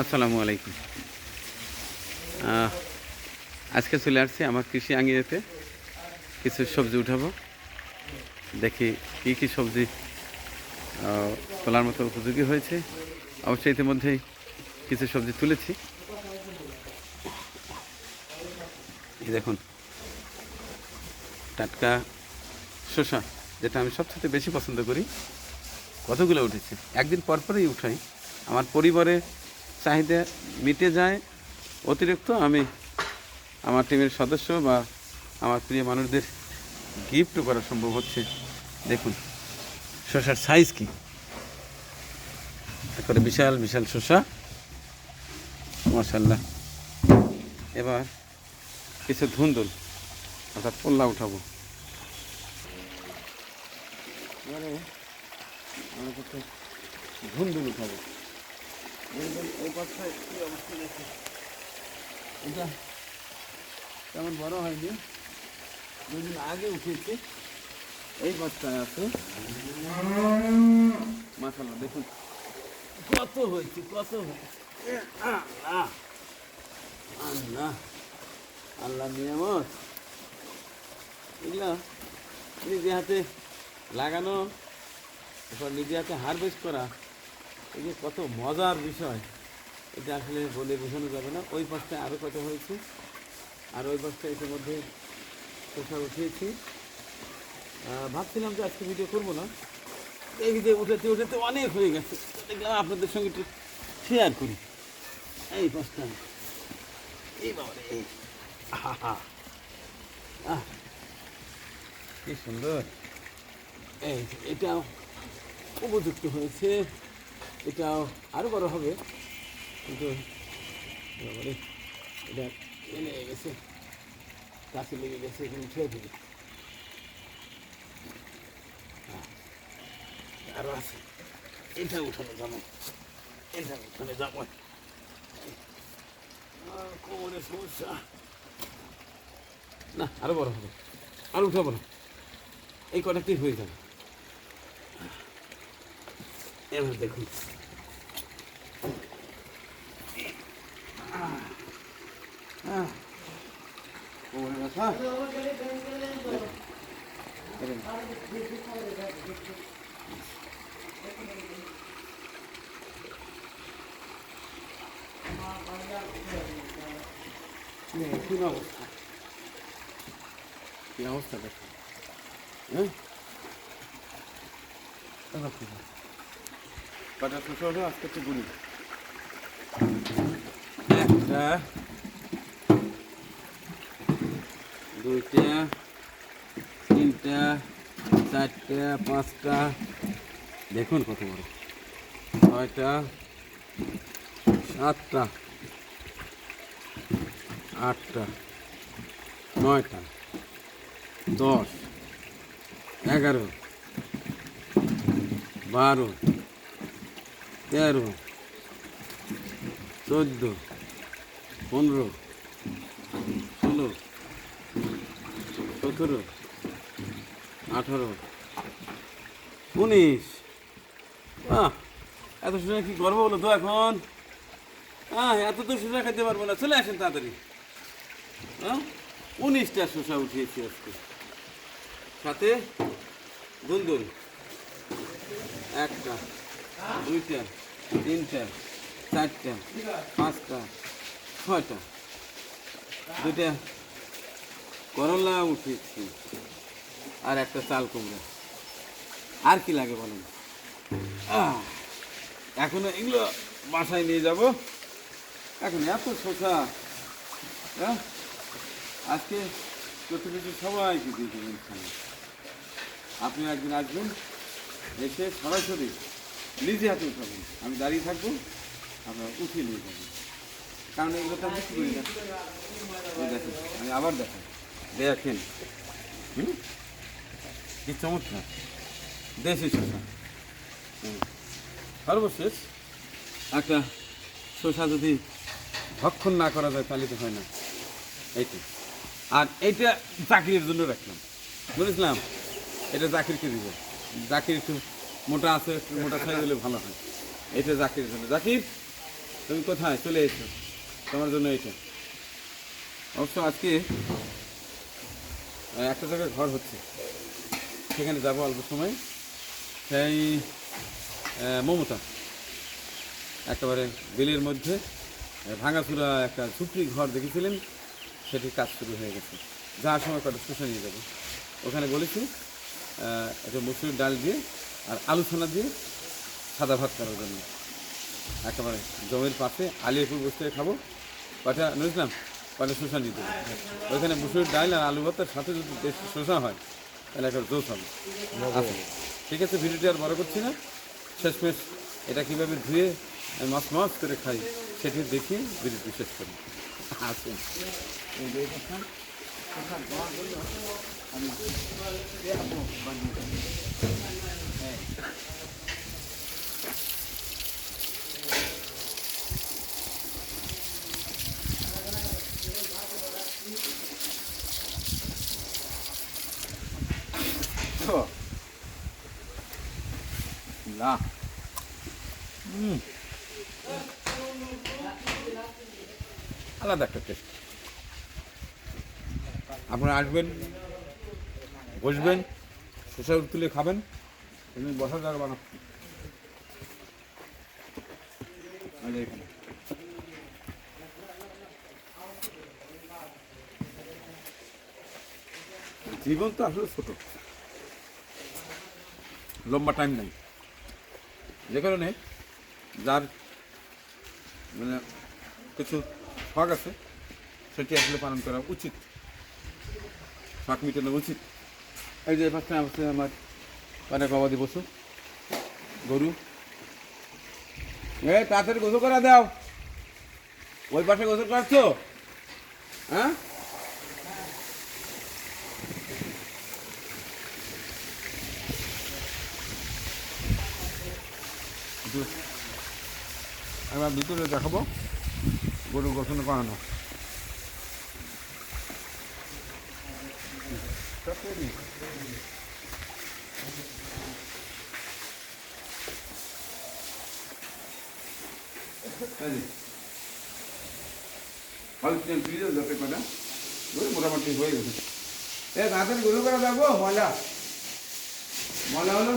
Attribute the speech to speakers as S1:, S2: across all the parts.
S1: আসসালামু আলাইকুম। আজকে চলে আসছি আমার কৃষি আঙিয়েতে কিছু সবজি উঠাবো। দেখি কি কি সবজি তোলার মতো উপযোগী হয়েছে। অবশ্যই ইতিমধ্যেই কিছু সবজি তুলেছি। দেখুন, টাটকা শসা, যেটা আমি সবচেয়ে বেশি পছন্দ করি। কতগুলো উঠেছে? একদিন পর পরই উঠাই। আমার পরিবারে চাহিদা মিটে যায়, অতিরিক্ত আমি আমার টিমের সদস্য বা আমার প্রিয় মানুষদের গিফট করা সম্ভব হচ্ছে। দেখুন শশার সাইজ কি? একবারে বিশাল বিশাল শসা। মাসাল্লাহ এবার কিছু ধুন্দুল অর্থাৎ পোল্লা উঠাবো। ধুন্দুল উঠাবো। এই পাশটায় কী অবস্থা এটা তেমন বড় হয়নি দুদিন আগে উঠেছে এই পাশটায় আছে মাসাল্লাহ দেখুন কত হয়েছে কত হয়েছে আল্লাহ আল্লাহ আল্লাহ নিয়ামত এগুলো নিজে হাতে লাগানো এরপর নিজে হাতে হারভেস্ট করা এই যে কত মজার বিষয়, এটা আসলে বলে বোঝানো যাবে না। ওই পাশটায় আরও কত হয়েছে? আর ওই পাশটা ইতিমধ্যে শসা উঠিয়েছি। ভাবছিলাম যে আজকে ভিডিও করব না। এই ভিডিও উঠাতে উঠাতে অনেক হয়ে গেছে। দেখলাম আপনাদের সঙ্গে একটু শেয়ার করি। এই পাশটা এই বাবা আহ, কি সুন্দর। এই এটা উপযুক্ত হয়েছে। এটাও আরও বড় হবে। কিন্তু এটা লেগে গেছে কাছে লেগে গেছে এখানে উঠে দিবি। আরও আছে। এটা উঠানো যাব। এটা উঠানো যাব। আহ, কোমরের সমস্যা। না আরও বড় হবে। আর উঠাবো না। এই কটাতেই হয়ে যাবে। এবার দেখুন আহ, কোমরে ব্যথা? দেখেন। নে, কি অবস্থা কি অবস্থা দেখুন হ্যাঁ এবার কি হবে? কটা শুষো হলো আজকে একটু গুলি। একটা, দুইটা, তিনটা, চারটা, পাঁচটা। দেখুন কত বড়। ছয়টা, সাতটা, আটটা, নয়টা, দশ, এগারো, বারো তেরো, চোদ্দ, পনেরো, ষোলো, সতেরো, আঠারো, উনিশ। আহ, এত সময় কি করব বলো তো এখন? হ্যাঁ এত তো শসা খেতে পারব না। চলে আসেন তাড়াতাড়ি। হ্যাঁ উনিশটা শসা উঠিয়েছি আজকে। সাথে দুন্দুল একটা, দুইটা। তিনটা, চারটা, পাঁচটা, ছয়টা। দুইটা করলা উঠিয়েছি আর একটা চাল কুমড়া। আর কি লাগে বলেন? এখনও এগুলো বাসায় নিয়ে যাব। এখন এত শসা হ্যাঁ? আজকে প্রতিবেশী সবাইকে দিয়ে দেবেন। আপনি একদিন আসবেন এসে সরাসরি নিজে হাতে উঠাবেন আমি দাঁড়িয়ে থাকব আপনারা উঠিয়ে নিয়ে যাবেন কারণ এগুলো তো আমি দেখেন আমি আবার দেখাই। দেখেন হুম? কি চমৎকার। দেশি হুম। সর্বশেষ, একটা শসা যদি ভক্ষণ না করা যায়, তাহলে তো হয় না। এইটা। আর এইটা চাকরির জন্য রাখলাম। বুঝলাম এটা জাকিরকে দিব। জাকির একটু মোটা আছে, একটু মোটা সাইজ হলে ভালো হয়। এটা জাকির জন্য। জাকির, তুমি কোথায়? চলে এসো। তোমার জন্য এটা অবশ্য আজকে একটা জায়গায় ঘর হচ্ছে। সেখানে যাব অল্প সময়। সেই মমতা। একেবারে বিলের মধ্যে ভাঙাচুরা একটা ঝুপড়ি ঘর দেখেছিলেন? সেটি কাজ শুরু হয়ে গেছে। যাওয়ার সময় কটা শুষে নিয়ে যাব। ওখানে বলেছি একটা মুসুর ডাল দিয়ে আর আলু ছানা দিয়ে সাদা ভাত করার জন্য। একেবারে জমির পাশে আলিয়াপুর বসে খাব। কটা বুঝলাম কটা শোষা নিতে ওইখানে মুসুর ডাল আর আলু ভাতের সাথে যদি বেশি শোষা হয় তাহলে একটা জোশ হবে। ঠিক আছে ভিডিওটি আর বড় করছি না। শেষমেশ এটা কীভাবে ধুয়ে আমি মাছ মাছ করে খাই সেটি দেখিয়ে ভিডিওটি শেষ করি। আসুন। আমি হ্যাঁ। না হুম আলাদা একটা টেস্ট আপনারা আসবেন, বসবেন শসা তুলে খাবেন, এমনি বসার জায়গা এই জীবন তো আসলে ছোট। লম্বা টাইম নাই। যে কারণে যার মানে কিছু শখ আছে, সেটি আসলে পালন করা উচিত। শখ মিটানো উচিত। এই যে পাশে আছে আমার অনেক গবাদি পশু গরু। এ তাড়াতাড়ি গোসল করা দাও। ওই পাশে গোসল করছ হ্যাঁ? এবার ভিতরে দেখাবো। গরু গোসল করানো। মোটামুটি হয়ে গেছে এ তাড়াতাড়ি গরু করা যাব মজা মজা হলো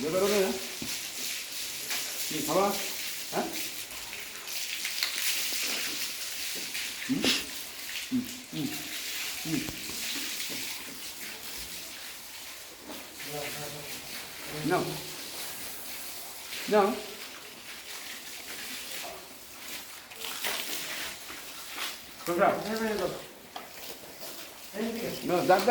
S1: বেরোবে না কি খাবা হ্যাঁ হুম? হুম, হুম, হুম। No. No. Dobra. No, daj,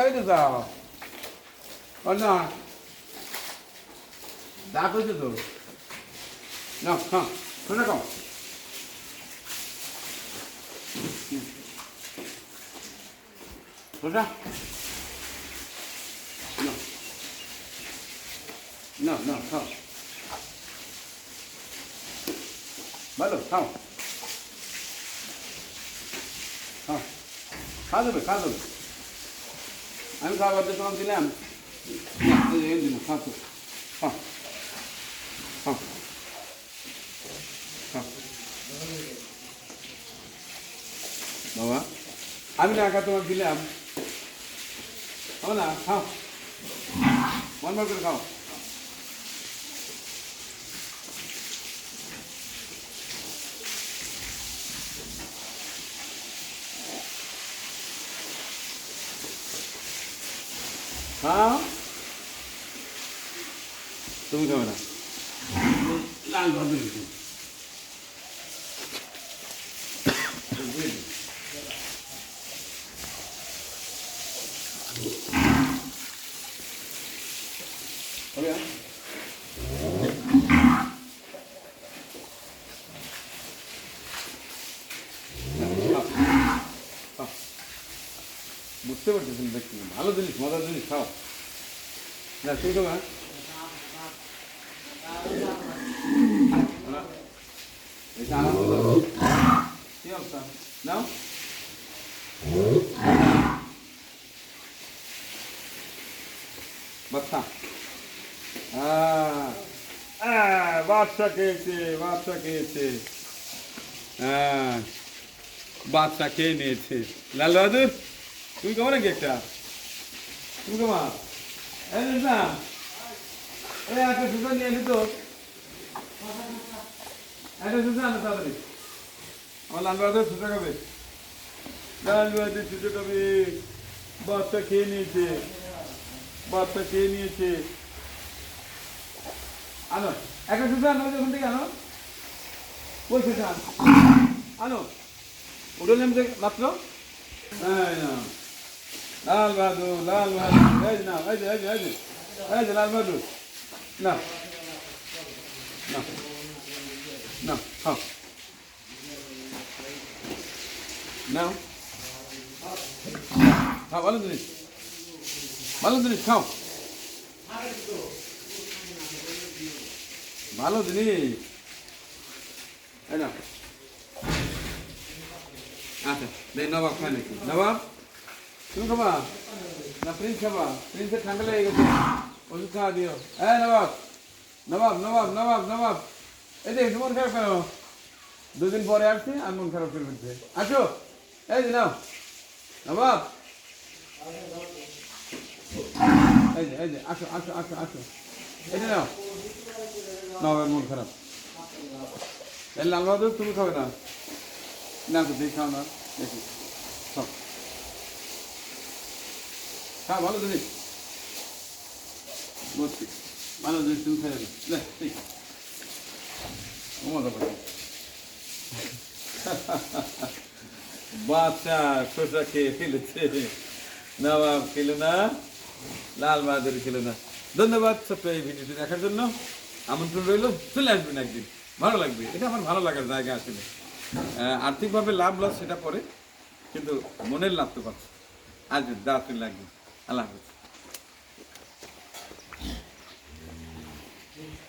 S1: daj to za. O no. Dá coisa do. Não, não. Não, não. Soja? Não. Não, não, calma. ভালো খাও খাও খাওয়া দেবে খাওয়া দেবে আমি খাবার দিয়ে তোমাকে দিলাম এই যে এই দিন খাও তো খাও খাও খাও বাবা আমি না একা তোমাকে দিলাম। খাও না খাও। মন মন করে খাও। খাও। তুমি খাবে না। লাল ভাত দিয়েছি হবে না? খাও, খাও। বুঝতে পারতেছেন ভালো জিনিস মজার জিনিস খাও। না আমার তো কি নাও। বাচ্চা। আহ, বাদশা খেয়েছে বাদশা খেয়েছে। হ্যাঁ বাদশা খেয়ে নিয়েছে। লাল বাহাদুর তুমি কেমন নাকি একটা? তুমি কেমন? না। এই একটা সুতো নিয়ে এলি তো। একটা সুতো আনো তাড়াতাড়ি। আমার লাল বাহাদুর সুতো খাবে। লাল বাহাদুর সুতো খাবে। বাচ্চা খেয়ে নিয়েছে। বাচ্চা খেয়ে নিয়েছে। আনো। একটা সুতো আনো ওখান থেকে আনো। কই সুতো আনো। আনো। উঠে নেমতে মাত্র? না। লাল বাহাদুর লাল বাহাদুর। এই না এই যে এই যে এই যে। এই যে, লাল বাহাদুর। না না না খাও নাও খাও ভালো জিনিস ভালো জিনিস খাও ভালো জিনিস এই না আচ্ছা নবাব খায় নাকি নবাব? দুদিন পরে আসছি, আর মন খারাপ করে ফেলছে আসো! এই যে, নাও। নবাব! এই যে এই যে, আসো আসো আসো আসো। এই যে, নাও। নবাবের মন খারাপ। লাল তুমি খাবে না। না, তো দেখি খাও না। দেখি। খাও। খাও ভালো জিনিস বসছি। ভালো জিনিস তুমি খাই লে ঠিক মজা পাবে বাচ্চা শসা খেয়ে ফেলেছে। নবাব খেলো না। লাল বাহাদুর খেলো না। ধন্যবাদ ছোট্ট এই ভিডিওটি দেখার জন্য। আমন্ত্রণ রইল। চলে আসবেন একদিন। ভালো লাগবে। এটা আমার ভালো লাগার জায়গা আসলে। আর্থিকভাবে লাভ লস সেটা পরে, কিন্তু মনের লাভ তো পাচ্ছে। আসবেন দাঁড়াতে লাগবে। আল্লাহ হাফিজ।